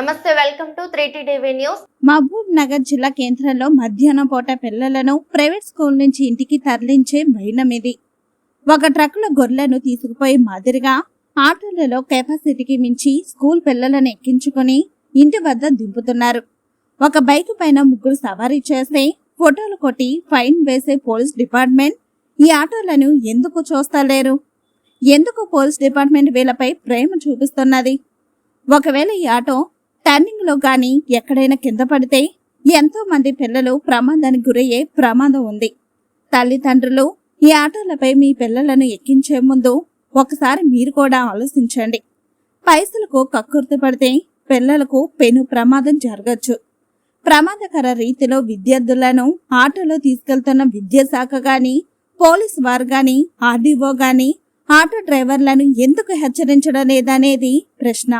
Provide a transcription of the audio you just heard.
నమస్తే welcome to three TV news. Mahabubnagar జిల్లా కేంద్రంలో మధ్యాహ్నం పూట పిల్లలను ప్రైవేట్ స్కూల్ నుంచి ఇంటికి తరలించే వైనం ఇది. ఒక ట్రక్కులో గొర్రెలను తీసుకుపోయే మాదిరిగా ఆటోలలో కెపాసిటీకి మించి స్కూల్ పిల్లలను ఎక్కించుకొని ఇంటి వద్ద దింపుతున్నారు. ఒక బైక్ పైన ముగ్గురు సవారీ చేస్తే ఫోటోలు కొట్టి ఫైన్ వేసే పోలీస్ డిపార్ట్మెంట్ ఈ ఆటోలను ఎందుకు చూస్తలేరు? ఎందుకు పోలీస్ డిపార్ట్మెంట్ వీళ్ళపై ప్రేమ చూపిస్తున్నది? ఒకవేళ ఈ ఆటో టర్నింగ్లో ఎక్కడైనా కింద పడితే ఎంతో మంది పిల్లలు ప్రమాదానికి గురయ్యే ప్రమాదం ఉంది. తల్లిదండ్రులు ఈ ఆటోలపై మీ పిల్లలను ఎక్కించే ముందు ఒకసారి మీరు కూడా ఆలోచించండి. పైసలకు కక్కుర్తి పడితే పిల్లలకు పెను ప్రమాదం జరగచ్చు. ప్రమాదకర రీతిలో విద్యార్థులను ఆటోలో తీసుకెళ్తున్న విద్యాశాఖ గాని పోలీస్ వారు గాని ఆర్డీఓ గాని ఆటో డ్రైవర్లను ఎందుకు హెచ్చరించడం లేదనేది ప్రశ్న.